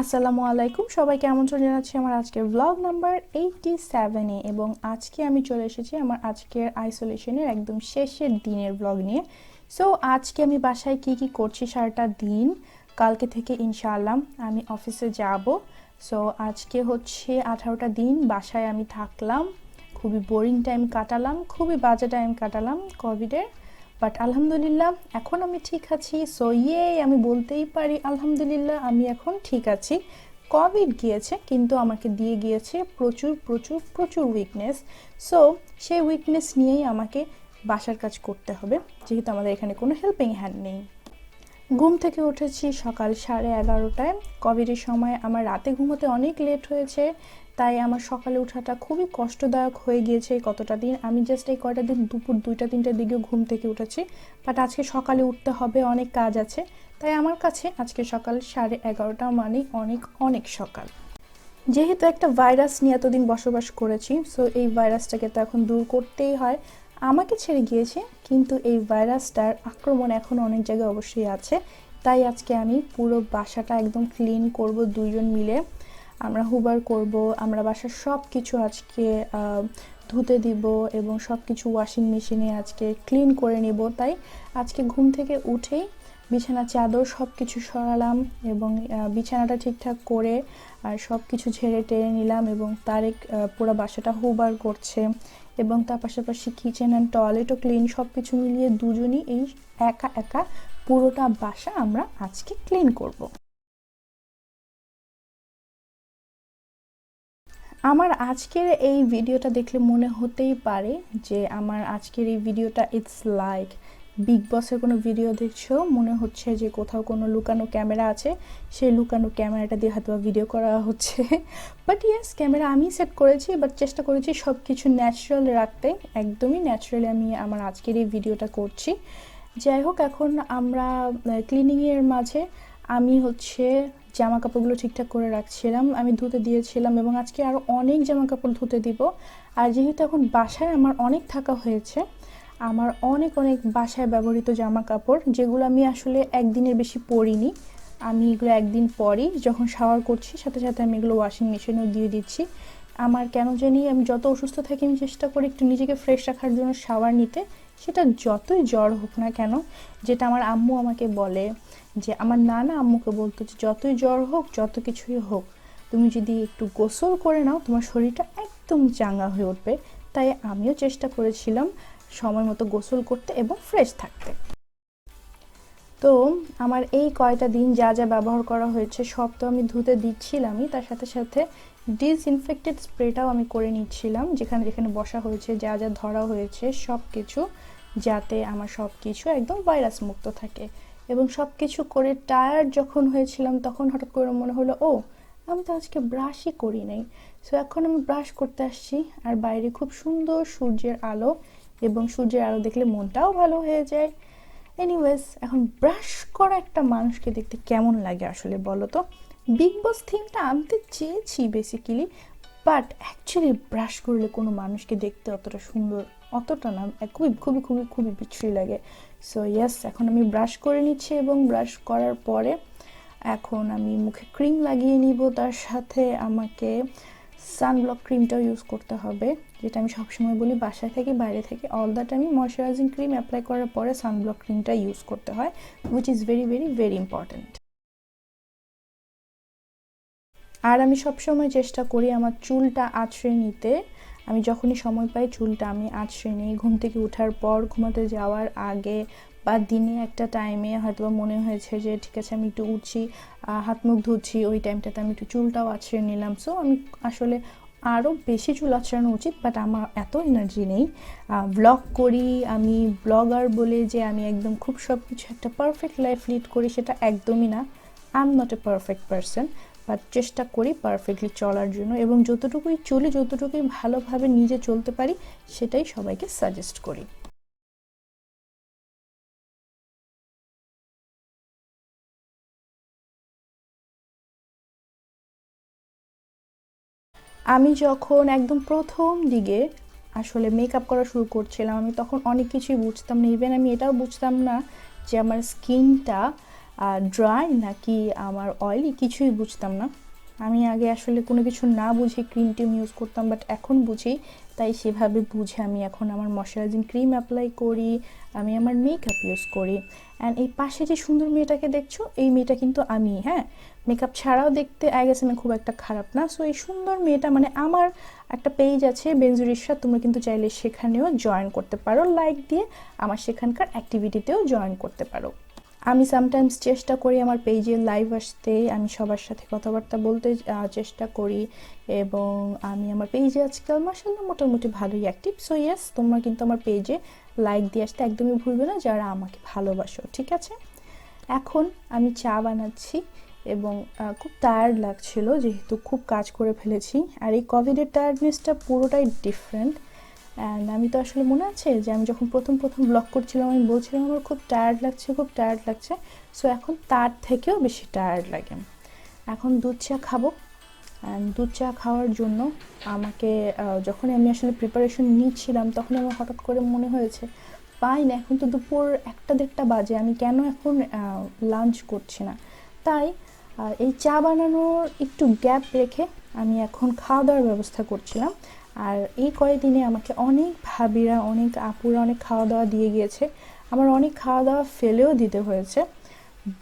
আসসালামু আলাইকুম। সবাইকে আমন্ত্রণ জানাচ্ছি আমার আজকের ব্লগ নাম্বার এইটি সেভেনে এবং আজকে আমি চলে এসেছি আমার আজকের আইসোলেশনের একদম শেষের দিনের ব্লগ নিয়ে। সো আজকে আমি বাসায় কি কি করছি সারাটা দিন? কালকে থেকে ইনশাআল্লাহ আমি অফিসে যাব। সো আজকে হচ্ছে আঠারোটা দিন, বাসায় আমি থাকলাম। খুবই বোরিং টাইম কাটালাম, খুবই বাজে টাইম কাটালাম কোভিডের বাট আলহামদুলিল্লাহ, এখন আমি ঠিক আছি। সো ইয়ে আমি বলতেই পারি আলহামদুলিল্লাহ, আমি এখন ঠিক আছি। কোভিড গিয়েছে, কিন্তু আমাকে দিয়ে গিয়েছে প্রচুর প্রচুর প্রচুর উইকনেস সো সেই উইকনেস নিয়েই আমাকে বাসার কাজ করতে হবে, যেহেতু আমাদের এখানে কোনো হেল্পিং হ্যান্ড নেই। ঘুম থেকে উঠেছি সকাল সাড়ে এগারোটায়। কোভিডের সময় আমার রাতে ঘুমোতে অনেক লেট হয়েছে। তাই আমার সকালে ওঠাটা খুবই কষ্টদায়ক হয়ে গিয়েছে এই কতটা দিন। আমি জাস্ট এই কয়টা দিন, দুপুর দুইটা, তিনটার দিকেও ঘুম থেকে উঠেছি। বাট আজকে সকালে উঠতে হবে, অনেক কাজ আছে। তাই আমার কাছে আজকে সকাল সাড়ে এগারোটা মানে অনেক অনেক সকাল। যেহেতু একটা ভাইরাস নিয়ে এতদিন বসবাস করেছি সো এই ভাইরাসটাকে তো এখন দূর করতেই হয়। আমাকে ছেড়ে গিয়েছে, কিন্তু এই ভাইরাসটার আক্রমণ এখন অনেক জায়গায় অবশ্যই আছে। তাই আজকে আমি পুরো বাসাটা একদম ক্লিন করব দুইজন মিলে। আমরা হুবার করব, আমরা বাসার সব কিছু আজকে ধুতে দিব এবং সব কিছু ওয়াশিং মেশিনে আজকে ক্লিন করে নেব তাই আজকে ঘুম থেকে উঠেই বিছানা চাদর সব কিছু সরালাম এবং বিছানাটা ঠিকঠাক করে আর সব কিছু ঝেড়ে টেরে নিলাম এবং তারেক পুরো বাসাটা হুবার করছে এবং তার পাশাপাশি কিচেন অ্যান্ড টয়লেটও ক্লিন সব কিছু মিলিয়ে দুজনই এই একা একা পুরোটা বাসা আমরা আজকে ক্লিন করব। আমার আজকের এই ভিডিওটা দেখলে মনে হতেই পারে যে আমার আজকের এই ভিডিওটা ইটস লাইক বিগ বসের কোনো ভিডিও দেখছ? মনে হচ্ছে যে কোথাও কোনো লুকানো ক্যামেরা আছে। সেই লুকানো ক্যামেরাটা দিয়ে হয়তো ভিডিও করা হচ্ছে। বাট ইয়েস ক্যামেরা আমি সেট করেছি বাট চেষ্টা করেছি সব কিছু ন্যাচারাল রাখতে। একদমই ন্যাচারালি আমি আমার আজকের এই ভিডিওটা করছি। যাই হোক, এখন আমরা ক্লিনিংয়ের মাঝে আমি হচ্ছে জামা কাপড়গুলো ঠিকঠাক করে রাখছিলাম, আমি ধুতে দিয়েছিলাম এবং আজকে আরও অনেক জামা কাপড় ধুতে দিব। আর যেহেতু এখন বাসায় আমার অনেক থাকা হয়েছে, আমার অনেক অনেক বাসায় ব্যবহৃত জামা কাপড় যেগুলো আমি আসলে একদিনের বেশি পরিনি, আমি এগুলো একদিন পরই যখন শাওয়ার করছি সাথে সাথে আমি এগুলো ওয়াশিং মেশিনেও দিয়ে দিচ্ছি। আমার কেন জানি আমি যত অসুস্থ থাকি আমি চেষ্টা করি একটু নিজেকে ফ্রেশ রাখার জন্য শাওয়ার নিতে, সেটা যতই জ্বর হোক না কেন, যেটা আমার আম্মু আমাকে বলে যে আমার নানা আম্মুকে বলতো যে যতই জ্বর হোক, যত কিছুই হোক, তুমি যদি একটু গোসল করে নাও, তোমার শরীরটা একদম চাঙ্গা হয়ে উঠবে। তাই আমিও চেষ্টা করেছিলাম সময় মতো গোসল করতে এবং ফ্রেশ থাকতে। তো আমার এই কয়টা দিন যা যা ব্যবহার করা হয়েছে, সব তো আমি ধুতে দিচ্ছিলামই। তার সাথে সাথে ডিসইনফেক্টেড স্প্রেটাও আমি করে নিচ্ছিলাম, যেখানে যেখানে বসা হয়েছে, যা যা ধরা হয়েছে সব কিছু যাতে আমার সব কিছু একদম ভাইরাস মুক্ত থাকে। এবং সব কিছু করে টায়ার্ড যখন হয়েছিলাম, তখন হঠাৎ করে মনে হলো, ও, আমি তো আজকে ব্রাশই করি নাই। সো এখন আমি ব্রাশ করতে আসছি, আর বাইরে খুব সুন্দর সূর্যের আলো এবং সূর্যের আলো দেখলে মনটাও ভালো হয়ে যায়। এনিওয়েজ এখন ব্রাশ করা একটা মানুষকে দেখতে কেমন লাগে আসলে বলো তো? বিগ বস থিমটা আনতে চেয়েছি বেসিক্যালি বাট অ্যাকচুয়ালি ব্রাশ করলে কোনো মানুষকে দেখতে অতটা সুন্দর অতটা না খুবই খুবই খুবই খুবই বিচ্ছুরি লাগে। সো ইয়াস এখন আমি ব্রাশ করে নিচ্ছি এবং ব্রাশ করার পরে এখন আমি মুখে ক্রিম লাগিয়ে নিব। তার সাথে আমাকে সানব্লক ক্রিমটাও ইউজ করতে হবে, যেটা আমি সবসময় বলি বাসায় থেকে বাইরে থেকে। অল দ্য টাইমই ময়শ্চারাইজিং ক্রিম অ্যাপ্লাই করার পরে সানব্লক ক্রিমটা ইউজ করতে হয় which is very very very important আর আমি সবসময় চেষ্টা করি আমার চুলটা আছড়ে নিতে। আমি যখনই সময় পাই চুলটা আমি আছড়ে নিই ঘুম থেকে ওঠার পর ঘুমাতে যাওয়ার আগে বা দিনে একটা টাইমে হয়তো মনে হয়েছে যে, ঠিক আছে, আমি একটু উঠছি হাত মুখ ধুচ্ছি। ওই টাইমটাতে আমি একটু চুলটাও আছড়ে নিলাম। সো আমি আসলে আরও বেশি চুল আছড়ানো উচিত বাট আমার এত এনার্জি নেই। ব্লগ করি, আমি ব্লগার বলে যে, আমি একদম খুব সব কিছু একটা পারফেক্ট লাইফ লিড করি সেটা একদমই না। I am not a perfect person but চেষ্টা করি পারফেক্টলি চলার জন্য এবং যতটুকুই চলি, যতটুকুই ভালোভাবে নিজে চলতে পারি, সেটাই সবাইকে সাজেস্ট করি। আমি যখন একদম প্রথম দিকে আসলে মেকআপ করা শুরু করছিলাম, আমি তখন অনেক কিছুই বুঝতাম না ইভেন আমি এটাও বুঝতাম না যে আমার স্কিনটা ড্রাই নাকি আমার অয়েলি কিছুই বুঝতাম না। আমি আগে আসলে কোনো কিছু না বুঝে ক্রিম টিম ইউজ করতাম বাট এখন বুঝি, তাই সেভাবে বুঝে আমি এখন আমার ময়শ্চারাইজিং ক্রিম অ্যাপ্লাই করি, আমি আমার মেকআপ ইউজ করি। অ্যান্ড এই পাশে যে সুন্দর মেয়েটাকে দেখছ, এই মেয়েটা কিন্তু আমি হ্যাঁ? মেকআপ ছাড়াও দেখতে আই গেছে না খুব একটা খারাপ না। সো এই সুন্দর মেয়েটা মানে আমার একটা পেজ আছে বেঞ্জুরিশা তোমরা কিন্তু চাইলে সেখানেও জয়েন করতে পারো। লাইক দিয়ে আমার সেখানকার অ্যাক্টিভিটিতেও জয়েন করতে পারো। আমি সামটাইমস চেষ্টা করি আমার পেজে লাইভ আসতে, আমি সবার সাথে কথাবার্তা বলতে চেষ্টা করি এবং আমি আমার পেজে আজকাল মাসাল্লাহ মোটামুটি ভালোই অ্যাক্টিভ সো ইয়েস তোমরা কিন্তু আমার পেজে লাইক দিয়ে আসতে একদমই ভুলবে না, যারা আমাকে ভালোবাসো, ঠিক আছে? এখন আমি চা বানাচ্ছি এবং খুব টায়ার্ড লাগছিল, যেহেতু খুব কাজ করে ফেলেছি। আর এই কোভিডের টায়ার্ডনেসটা পুরোটাই ডিফারেন্ট অ্যান্ড আমি তো আসলে মনে আছে যে আমি যখন প্রথম প্রথম ব্লগ করছিলাম, আমি বলছিলাম আমার খুব টায়ার্ড লাগছে, খুব টায়ার্ড লাগছে। সো এখন তার থেকেও বেশি টায়ার্ড লাগে। এখন দুধ চা খাব। অ্যান্ড দুধ চা খাওয়ার জন্য আমাকে যখন আমি আসলে প্রিপারেশন নিচ্ছিলাম তখন আমার হঠাৎ করে মনে হয়েছে, পাই না, এখন তো দুপুর একটা দেড়টা বাজে, আমি কেন এখন লাঞ্চ করছি না? তাই এই চা বানানোর একটু গ্যাপ রেখে আমি এখন খাওয়া দাওয়ার ব্যবস্থা করছিলাম। আর এই কয়েকদিনে আমাকে অনেক ভাবিরা, অনেক আপুরা, অনেক খাওয়া দাওয়া দিয়ে গিয়েছে। আমার অনেক খাওয়া দাওয়া ফেলেও দিতে হয়েছে।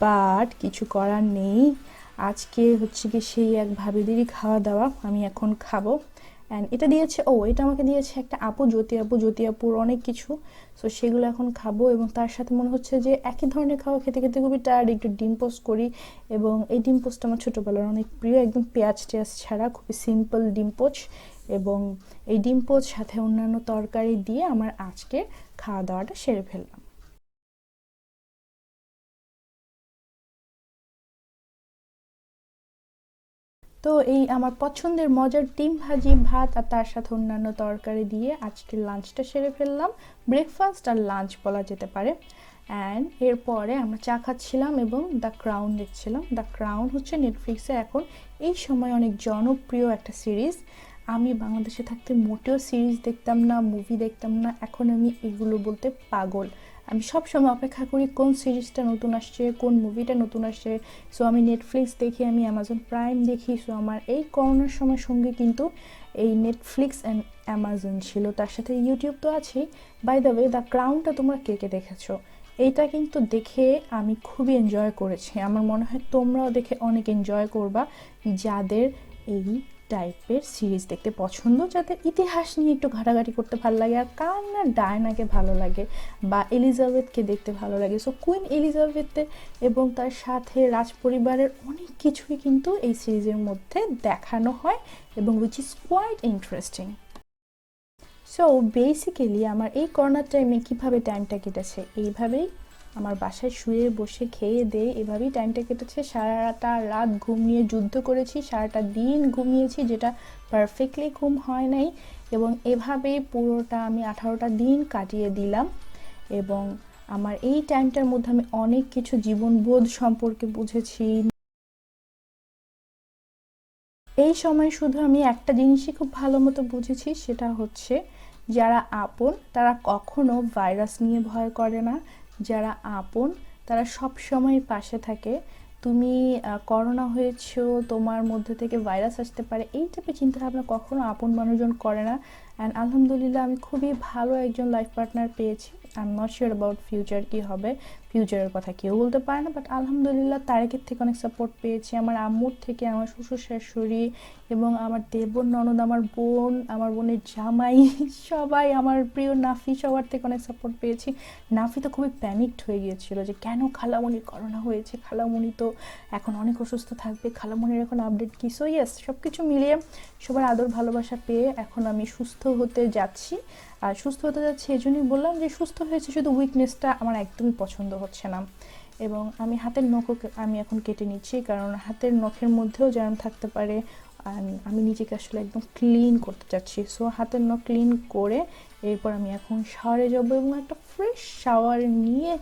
বাট কিছু করার নেই। আজকে হচ্ছে কি সেই এক ভাবিদেরই খাওয়া দাওয়া আমি এখন খাব। অ্যান্ড এটা দিয়েছে, ও, এটা আমাকে দিয়েছে একটা আপু, জ্যোতি আপু, জ্যোতি আপুর অনেক কিছু। সো সেগুলো এখন খাব এবং তার সাথে মনে হচ্ছে যে একই ধরনের খাওয়া খেতে খেতে খুবই টায়ার্ড একটু ডিম পোস্ট করি। এবং এই ডিম পোস্টটা আমার ছোটোবেলার অনেক প্রিয়, একদম পেঁয়াজ টেয়াজ ছাড়া, খুবই সিম্পল ডিম পোস্ট। এবং এই ডিম পোচ সাথে অন্যান্য তরকারি দিয়ে আমার আজকে খাওয়া দাওয়াটা সেরে ফেললাম। তো এই আমার পছন্দের মজার ডিম ভাজি, ভাত আর তার সাথে অন্যান্য তরকারি দিয়ে আজকের লাঞ্চটা সেরে ফেললাম। ব্রেকফাস্ট আর লাঞ্চ বলা যেতে পারে। অ্যান্ড এরপরে আমরা চা খাচ্ছিলাম এবং দ্য ক্রাউন দেখছিলাম। দ্য ক্রাউন হচ্ছে নেটফ্লিক্সে এখন এই সময় অনেক জনপ্রিয় একটা সিরিজ। আমি বাংলাদেশে থাকতে মোটেও সিরিজ দেখতাম না মুভি দেখতাম না, এখন আমি এগুলো বলতে পাগল। আমি সব সময় অপেক্ষা করি কোন সিরিজটা নতুন আসছে, কোন মুভিটা নতুন আসছে। সো আমি নেটফ্লিক্স দেখি, আমি অ্যামাজন প্রাইম দেখি। সো আমার এই করোনার সময় সঙ্গে কিন্তু এই নেটফ্লিক্স অ্যান্ড অ্যামাজন ছিল। তার সাথে ইউটিউব তো আছেই। বাই দ্য ওয়ে দ্য ক্রাউনটা তোমরা কে কে দেখেছ? এইটা কিন্তু দেখে আমি খুবই এনজয় করেছি। আমার মনে হয় তোমরাও দেখে অনেক এনজয় করবা। যাদের এই টাইপের সিরিজ দেখতে পছন্দ, যাদের ইতিহাস নিয়ে একটু ঘাটাঘাটি করতে ভালো লাগে আর কার না ডায়নাকে ভালো লাগে বা এলিজাবেথকে দেখতে ভালো লাগে। সো কুইন এলিজাবেথে এবং তার সাথে রাজপরিবারের অনেক কিছুই কিন্তু এই সিরিজের মধ্যে দেখানো হয় এবং which is quite interesting so basically আমার এই করোনার টাইমে কীভাবে টাইমটা কেটেছে, এইভাবেই আমার বাসায় শুয়ে বসে খেয়ে দিয়ে এভাবেই টাইমটা কেটেছে। সারাটা রাত ঘুম নিয়ে যুদ্ধ করেছি, সারাটা দিন ঘুমিয়েছি, যেটা পারফেক্টলি ঘুম হয় নাই। এবং এভাবে পুরোটা আমি আঠারোটা দিন কাটিয়ে দিলাম। এবং আমার এই টাইমটার মধ্যে আমি অনেক কিছু জীবনবোধ সম্পর্কে বুঝেছি। এই সময় শুধু আমি একটা জিনিসই খুব ভালো মতো বুঝেছি, সেটা হচ্ছে যারা আপন, তারা কখনো ভাইরাস নিয়ে ভয় করে না। যারা আপন, তারা সব সময় পাশে থাকে। তুমি করোনা হয়েছো, তোমার মধ্যে থেকে ভাইরাস আসতে পারে, এই টাইপের চিন্তাভাবনা কখনো আপন মানুষজন করে না। অ্যান্ড আলহামদুলিল্লাহ, আমি খুবই ভালো একজন লাইফ পার্টনার পেয়েছি। I am not sure about future কী হবে ফিউচারের কথা কেউ বলতে পারে না বাট আলহামদুলিল্লাহ তারেকের থেকে অনেক সাপোর্ট পেয়েছি। আমার আম্মুর থেকে, আমার শ্বশুর শাশুড়ি এবং আমার দেবর ননদ, আমার বোন, আমার বোনের জামাই, সবাই, আমার প্রিয় নাফি, সবার থেকে অনেক সাপোর্ট পেয়েছি। নাফি তো খুবই প্যানিকড হয়ে গিয়েছিল যে কেন খালামণির করোনা হয়েছে? খালামণি তো এখন অনেক অসুস্থ থাকবে খালামণির এখন আপডেট কী? সো ইয়েস সব কিছু মিলিয়ে সবার আদর ভালোবাসা পেয়ে এখন আমি সুস্থ হতে যাচ্ছি। আর সুস্থ হতে যাচ্ছি এই জন্যই বললাম যে সুস্থ হয়েছে শুধু উইকনেসটা আমার একদমই পছন্দ হচ্ছে না। এবং আমি হাতের নখও আমি এখন কেটে নিচ্ছি, কারণ হাতের নখের মধ্যেও যেরকম থাকতে পারে আমি নিজেকে আসলে একদম ক্লিন করতে চাচ্ছি। সো হাতের নখ ক্লিন করে এরপর আমি এখন শাওয়ারে যাব এবং একটা ফ্রেশ শাওয়ার নিয়ে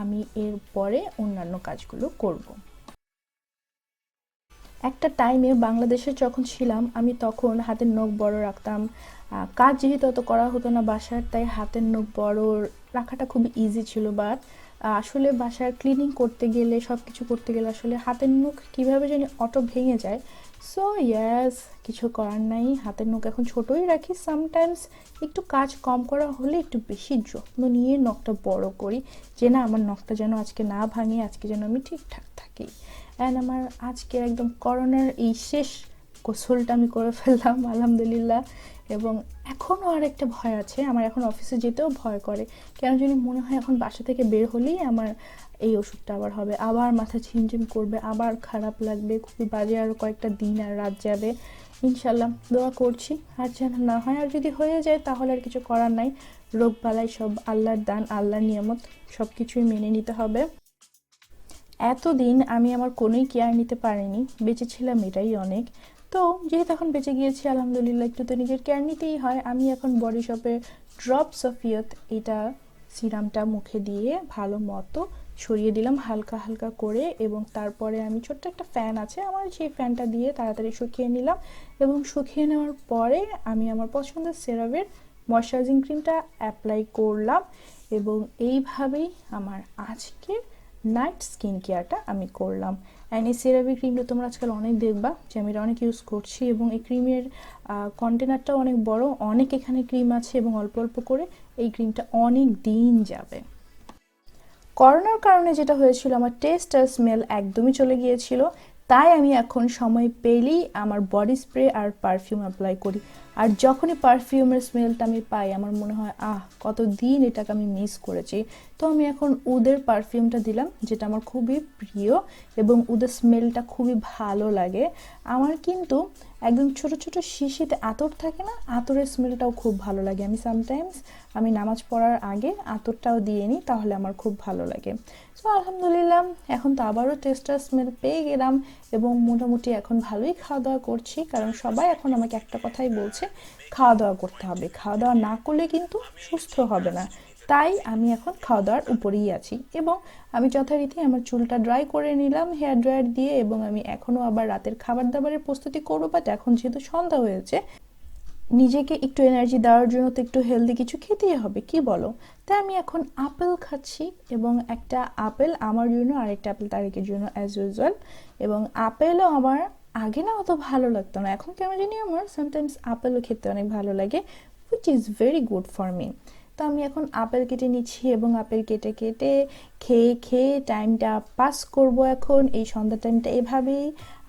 আমি এরপরে অন্যান্য কাজগুলো করব। একটা টাইমে বাংলাদেশে যখন ছিলাম, আমি তখন হাতের নখ বড় রাখতাম। কাজ যেহেতু অত করা হতো না বাসার, তাই হাতের নখ বড় রাখাটা খুবই ইজি ছিল বাট আসলে বাসার ক্লিনিং করতে গেলে সব কিছু করতে গেলে আসলে হাতের নখ কীভাবে জানি অটো ভেঙে যায়। সো ইয়াস কিছু করার নাই। হাতের নখ এখন ছোটোই রাখি। সামটাইমস একটু কাজ কম করা হলে একটু বেশি যত্ন নিয়ে নখটা বড় করি, যে না, আমার নখটা যেন আজকে না ভাঙে, আজকে যেন আমি ঠিকঠাক থাকি। অ্যান্ড আমার আজকে একদম করোনার এই শেষ গোসলটা আমি করে ফেললাম, আলহামদুলিল্লাহ। এবং এখনও আর একটা ভয় আছে, আমার এখন অফিসে যেতেও ভয় করে। কেন জানি মনে হয় এখন বাসা থেকে বের হলেই আমার এই ওষুধটা আবার হবে। আবার মাথা ঝিমঝিম করবে, আবার খারাপ লাগবে, খুবই বাজে আরও কয়েকটা দিন আর রাত যাবে। ইনশাল্লাহ দোয়া করছি। আর যেন না হয়, আর যদি হয়ে যায় তাহলে আর কিছু করার নাই। রোগ বালাই সব আল্লাহর দান, আল্লাহর নিয়ামত সব কিছুই মেনে নিতে হবে। এতদিন আমি আমার কোনোই কেয়ার নিতে পারিনি, বেঁচে ছিলাম এটাই অনেক। তো যেহেতু এখন বেঁচে গিয়েছি, আলহামদুলিল্লাহ, একটু তো নিজের কেয়ার নিতেই হয়। আমি এখন বডি শপে ড্রপস অফ এটা সিরামটা মুখে দিয়ে ভালো মতো ছড়িয়ে দিলাম হালকা হালকা করে এবং তারপরে আমি ছোট্ট একটা ফ্যান আছে, আমার সেই ফ্যানটা দিয়ে তাড়াতাড়ি শুকিয়ে নিলাম এবং শুকিয়ে নেওয়ার পরে আমি আমার পছন্দের সেরাভের ময়শ্চারাইজিং ক্রিমটা অ্যাপ্লাই করলাম এবং এইভাবেই আমার আজকের নাইট স্কিন কেয়ারটা আমি করলাম। অ্যান্ড এই সেরাভি ক্রিমটা তোমরা আজকাল অনেক দেখবা যে আমি এটা অনেক ইউজ করছি এবং এই ক্রিমের কন্টেনারটাও অনেক বড়। অনেক এখানে ক্রিম আছে এবং অল্প অল্প করে এই ক্রিমটা অনেক দিন যাবে। করোনার কারণে যেটা হয়েছিল, আমার টেস্ট আর স্মেল একদমই চলে গিয়েছিল। তাই আমি এখন সময় পেলেই আমার বডি স্প্রে আর পারফিউম অ্যাপ্লাই করি। আর যখনই পারফিউমের স্মেলটা আমি পাই, আমার মনে হয়, আহ, কতদিন এটাকে আমি মিস করেছি। তো আমি এখন উদের পারফিউমটা দিলাম, যেটা আমার খুবই প্রিয় এবং উদের স্মেলটা খুবই ভালো লাগে। আমার কিন্তু একদম ছোট ছোট শিশিতে আতর থাকে না, আতরের স্মেলটাও খুব ভালো লাগে। আমি সামটাইমস আমি নামাজ পড়ার আগে আতরটাও দিয়ে নিই, তাহলে আমার খুব ভালো লাগে। সো আলহামদুলিল্লাহ, এখন তো আবারও টেস্টার স্মেল পেয়ে গেলাম এবং মোটামুটি এখন ভালোই খাওয়া দাওয়া করছি, কারণ সবাই এখন আমাকে একটা কথাই বলছে খাওয়া দাওয়া করতে হবে। খাওয়া দাওয়া না করলে কিন্তু সুস্থ হবে না। তাই আমি এখন খাওয়া দাওয়ার উপরেই আছি এবং আমি যথারীতি আমার চুলটা ড্রাই করে নিলাম হেয়ার ড্রায়ার দিয়ে এবং আমি এখনও আবার রাতের খাবার দাবারের প্রস্তুতি করব বাট এখন যেহেতু সন্ধ্যা হয়েছে, নিজেকে একটু এনার্জি দেওয়ার জন্য তো একটু হেলদি কিছু খেতেই হবে, কি বলো? তাই আমি এখন আপেল খাচ্ছি এবং একটা আপেল আমার জন্য আর একটা আপেল তারিখের জন্য অ্যাজ ইউজুয়াল এবং আপেলও আমার আগে না অত ভালো লাগতো না। এখন কেমন জানি আমার সামটাইমস আপেলও খেতে অনেক ভালো লাগে which is very good for me তো আমি এখন আপেল কেটে নিচ্ছি এবং আপেল কেটে কেটে খেয়ে খেয়ে টাইমটা পাস করব এখন। এই সন্ধ্যা টাইমটা এভাবেই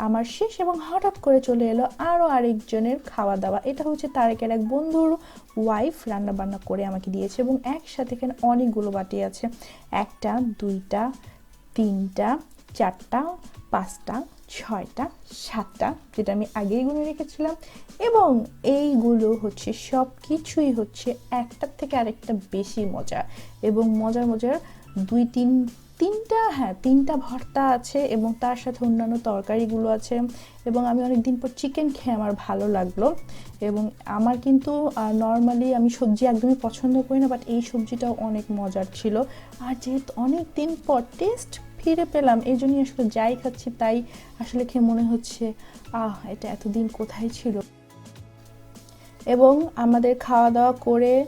আমার শেষ এবং হঠাৎ করে চলে এলো আরও আরেকজনের খাওয়া দাওয়া এটা হচ্ছে তারেকের এক বন্ধুর ওয়াইফ রান্না বান্না করে আমাকে দিয়েছে এবং একসাথে এখানে অনেকগুলো বাটি আছে। একটা, দুইটা, তিনটা, চারটা, পাঁচটা ছয়টা, সাতটা, যেটা আমি আগেই গুনে রেখেছিলাম। এবং এইগুলো হচ্ছে সব কিছুই হচ্ছে একটার থেকে আরেকটা বেশি মজা এবং মজার মজার দুই তিন, তিনটা হ্যাঁ তিনটা ভর্তা আছে এবং তার সাথে অন্যান্য তরকারিগুলো আছে। এবং আমি অনেক দিন পর চিকেন খেয়ে আমার ভালো লাগল। এবং আমার কিন্তু নর্মালি আমি সবজি একদমই পছন্দ করি না বাট এই সবজিটাও অনেক মজার ছিল। আর যেহেতু অনেক দিন পর টেস্ট ফিরে পেলাম, এই জন্যই আসলে যাই খাচ্ছি তাই আসলে খেয়ে মনে হচ্ছে, আহ, এটা এতদিন কোথায় ছিল? এবং আমাদের খাওয়া দাওয়া করে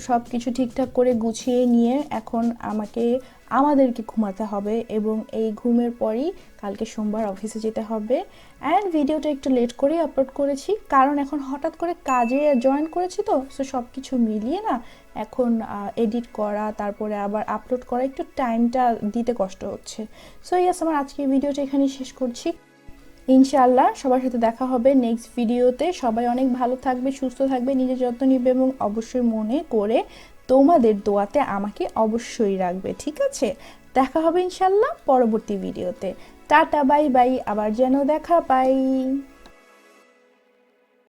সব কিছু ঠিকঠাক করে গুছিয়ে নিয়ে এখন আমাকে আমাদেরকে ঘুমাতে হবে এবং এই ঘুমের পরই কালকে সোমবার অফিসে যেতে হবে। অ্যান্ড ভিডিওটা একটু লেট করেই আপলোড করেছি, কারণ এখন হঠাৎ করে কাজে জয়েন করেছি তো সো সব কিছু মিলিয়ে না এখন এডিট করা, তারপরে আবার আপলোড করা একটু টাইমটা দিতে কষ্ট হচ্ছে। সো ইয়াস আমার আজকের ভিডিওটা এখানেই শেষ করছি। ইনশাআল্লাহ সবার সাথে দেখা হবে নেক্সট ভিডিওতে সবাই অনেক ভালো থাকবে, সুস্থ থাকবে, নিজের যত্ন নিবে এবং অবশ্যই মনে করে তোমাদের দোয়াতে আমাকে অবশ্যই রাখবে, ঠিক আছে? দেখা হবে ইনশাল্লাহ পরবর্তী ভিডিওতে। টাটা, বাই বাই, আবার যেন দেখা পাই